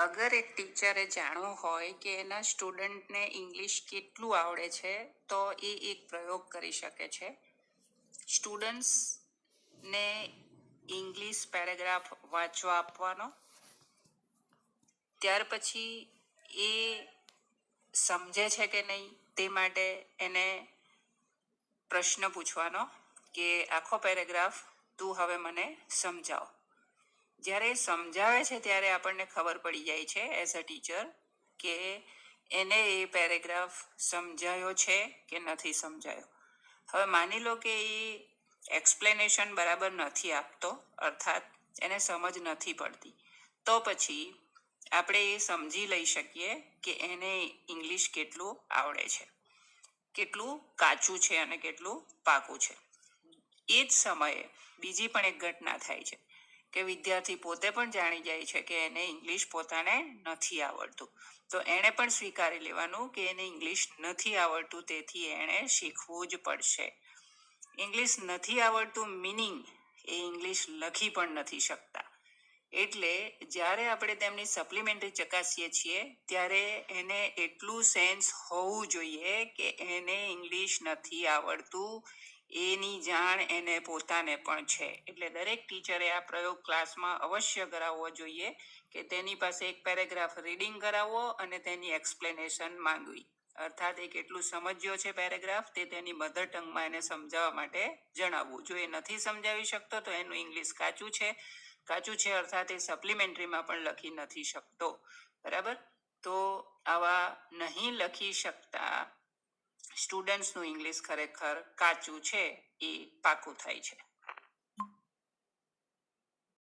અગર એક ટીચરે જાણવું હોય કે એના સ્ટુડન્ટને ઇંગ્લિશ કેટલું આવડે છે, તો એ એક પ્રયોગ કરી શકે છે. સ્ટુડન્ટ્સને ઇંગ્લિશ પેરેગ્રાફ વાંચવા આપવાનો. ત્યાર પછી એ સમજે છે કે નહીં, તે માટે એને પ્રશ્ન પૂછવાનો કે આખો પેરેગ્રાફ તું હવે મને સમજાવ. જ્યારે એ સમજાવે છે ત્યારે આપણને ખબર પડી જાય છે એઝ અ ટીચર કે એને એ પેરેગ્રાફ સમજાયો છે કે નથી સમજાયો. હવે માની લો કે એ એક્સપ્લેનેશન બરાબર નથી આપતો, અર્થાત એને સમજ નથી પડતી. તો પછી આપણે એ સમજી લઈ શકીએ કે એને ઇંગ્લિશ કેટલું આવડે છે, કેટલું કાચું છે અને કેટલું પાકું છે. એ જ સમયે બીજી પણ એક ઘટના થાય છે. કે વિદ્યાર્થી પોતે પણ જાણી જાય છે કે એને ઇંગ્લિશ પોતાને નથી આવડતું. તો એણે પણ સ્વીકારી લેવાનું કે એને ઇંગ્લિશ નથી આવડતું, તેથી એણે શીખવું જ પડશે. ઇંગ્લિશ નથી આવડતું મિનિંગ એ ઇંગ્લિશ લખી પણ નથી શકતા. એટલે જ્યારે આપણે તેમની સપ્લિમેન્ટરી ચકાસીએ છીએ, ત્યારે એને એટલું સેન્સ હોવું જોઈએ કે એને ઇંગ્લિશ નથી આવડતું એની જાણ એને પોતાને પણ છે. એટલે દરેક ટીચરે આ પ્રયોગ ક્લાસમાં અવશ્ય કરાવવો જોઈએ કે તેની પાસે એક પેરેગ્રાફ રીડિંગ કરાવવો અને તેની એક્સપ્લેનેશન માંગવી. અર્થાત એ કેટલું સમજ્યો છે પેરેગ્રાફ તે તેની મધર ટંગમાં એને સમજાવવા માટે જણાવવું. જો એ નથી સમજાવી શકતો તો એનું ઇંગ્લિશ કાચું છે. કાચું છે અર્થાત એ સપ્લિમેન્ટરીમાં પણ લખી નથી શકતો. બરાબર? તો આવા નહીં લખી શકતા સ્ટુડન્ટ્સનું ઇંગ્લિશ ખરેખર કાચું છે એ પાકું થાય છે.